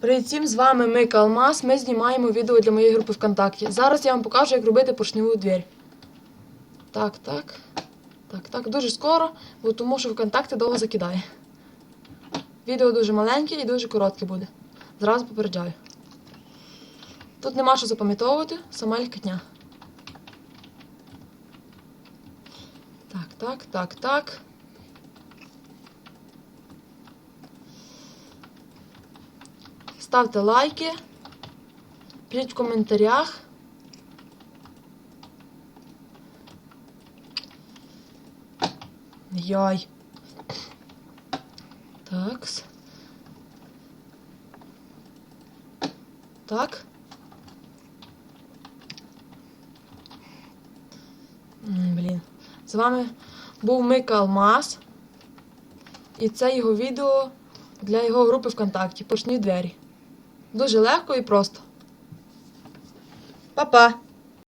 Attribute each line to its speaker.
Speaker 1: Привіт всім, з вами Мика Алмаз. Ми знімаємо відео для моєї групи ВКонтакті. Зараз я вам покажу, як робити поршневу двері. Так, так. Так, так, дуже скоро, бо тому що ВКонтакті довго закидає. Відео дуже маленьке і дуже коротке буде. Зразу попереджаю. Тут нема що запам'ятовувати, сама лікотня. Так, так, так, так. Ставте лайки. Пишіть в коментарях. Йой. Такс. Так. Блін. З вами був Мика Алмаз. І це його відео для його групи ВКонтакті. Почні двері. Дуже легко і просто. Па-па!